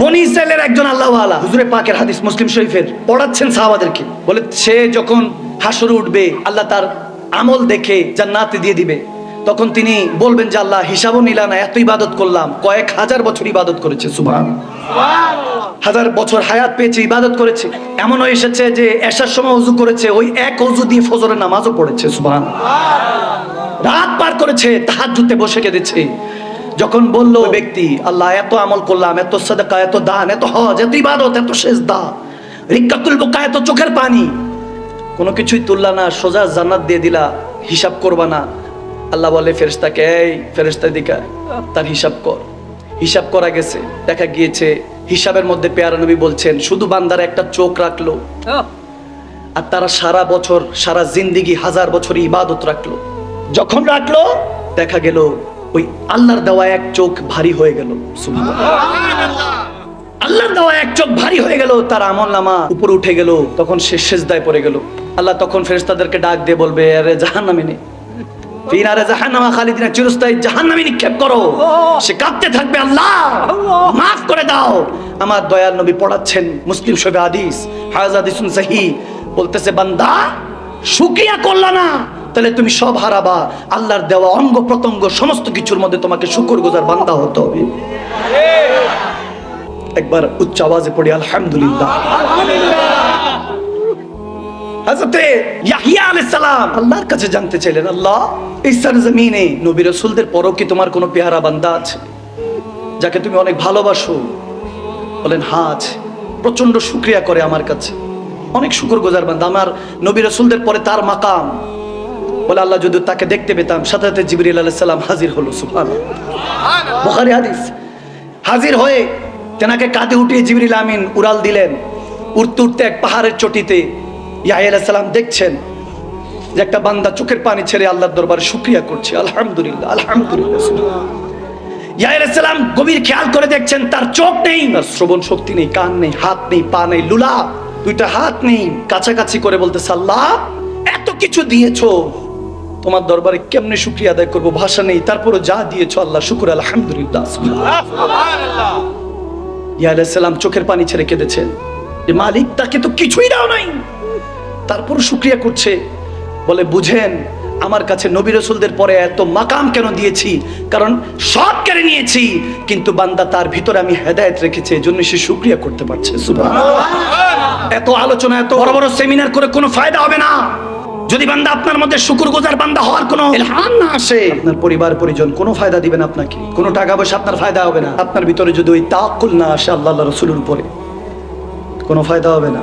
বনি একজন আল্লাহ আলা হুজুরে পাকের হাদিস মুসলিম শরীফের, পড়াচ্ছেন সাহাবাদেরকে। বলে সে যখন হাসরে উঠবে, আল্লাহ তার আমল দেখে জান্নাতে দিয়ে দিবে। তখন তিনি বলবেন যে, আল্লাহ, হিসাবও নিলা না, এত ইবাদত করলাম। কয়েক হাজার বছর ইবাদত করেছে, সুবহান হাজার বছর হায়াত পেয়েছে, ইবাদত করেছে। এমনও এসেছে যে এসার সময় উজু করেছে, ওই এক উজু দিয়ে ফজরের নামাজও পড়েছে, সুবহান রাত পার করেছে তাহাজ্জুদে বসে কেঁদেছে। যখন বলল ব্যক্তি আল্লাহ এত আমল করলাম এত সাদাকা এত দান এত হজ এত ইবাদত এত শেষ দা রিক্কাতুল বোকা এত চোখের পানি। কোনো কিছুই তুললা না সোজা জান্নাত দিয়ে দিলা হিসাব করবা না। আল্লাহ বলে ফেরেশতাকে এই ফেরেশতা দিকা তার হিসাব কর। হিসাব করা গেছে দেখা গিয়েছে হিসাবের মধ্যে পেয়ারা নবী বলছেন শুধু বান্দার একটা চোখ রাখল আর তারা সারা বছর সারা জিন্দিগি হাজার বছর ইবাদত রাখল। যখন রাখল দেখা গেল ওই আল্লাহর দেওয়া এক চোখ ভারী হয়ে গেল আল্লাহর দেওয়া এক চোখ ভারী হয়ে গেল, তার আমল নামা উপরে উঠে গেল, তখন সে সেজদায় পড়ে গেল। আল্লাহ তখন ফেরেশতাদেরকে ডাক দিয়ে বলবে, আরে নে দয়াল নবী পড়াচ্ছেন মুসলিম শরীফে হাদিস বলতেছে, বান্দা শুকরিয়া করলা না। তাহলে তুমি সব হারাবা। আল্লাহর দেওয়া অঙ্গ প্রত্যঙ্গ সমস্ত কিছুর মধ্যে তোমাকে শুকর গোজার বান্দা হতে হবে। একবার উচ্চ আওয়াজে পড়ি, আলহামদুলিল্লাহ। আল্লাহর কাছে জানতে চাইলেন, আল্লাহ পরও কি তোমার কোনো পেয়ারা বান্দা আছে? যাকে তুমি অনেক ভালোবাসো? বলেন করে আমার কাছে। অনেক শুকর গোজার বান্দা। আমার নবী রাসূলদের পরে তার মাকাম বলে আল্লাহ যদি তাকে দেখতে পেতাম, সাথে সাথে জিবরিল আলাইহিস সালাম হাজির হলো, সুবহানাল্লাহ। বুখারী হাদিস। হাজির হয়ে তেনাকে কাঁধে উঠিয়ে জিবরিল আমিন উড়াল দিলেন। উঠতে উঠতে এক পাহাড়ের চটিতে ইয়াহিয়া আলাইহিস সালাম দেখছেন যে একটা বান্দা চোখের পানি ছেড়ে আল্লাহর দরবারে শুক্রিয়া করছে। আলহামদুলিল্লাহ আলহামদুলিল্লাহ সালাম গভীর খেয়াল করে দেখছেন, তার চোখ নেই শ্রবণ শক্তি নেই, কান নেই, হাত নেই, পা নেই, লুলা, দুইটা হাত নেই। কাছাকাছি করে বলতে সাল্লাহ এত কিছু দিয়েছ তোমার দরবারে কেমনে শুক্রিয়া আদায় করব? ভাষা নেই। তারপরও যা দিয়েছ আল্লাহ, শুকুর, আলহামদুলিল্লাহ। চোখের পানি ছেড়ে কেঁদেছেন যে মালিক, তাকে তো কিছুই দাও নাই। তারপর শুক্রিয়া করছে। বলে, বুঝেন, আমার কাছে নবী রসুলদের পরে এত মাকাম কেন দিয়েছি? কারণ সব কেড়ে নিয়েছি। কিন্তু বান্দা তার ভিতরে আমি হেদায়েত রেখেছি, এজন্য সে শুক্রিয়া করতে পারছে। এত আলোচনা, এত বড় বড় সেমিনার করে কোনো ফায়দা হবে না। যদি বান্দা আপনার মধ্যে শুকুর গোজার বান্দা হওয়ার কোনো ইলহাম না আসে, আপনার পরিবার, পরিজন কোনো ফায়দা দিবেন আপনাকে। কোনো টাকা পয়সা আপনার ফায়দা হবে না। আপনার ভিতরে যদি ওই তাকুল না আসে আল্লাহ রসুলের উপরে, কোনো ফায়দা হবে না।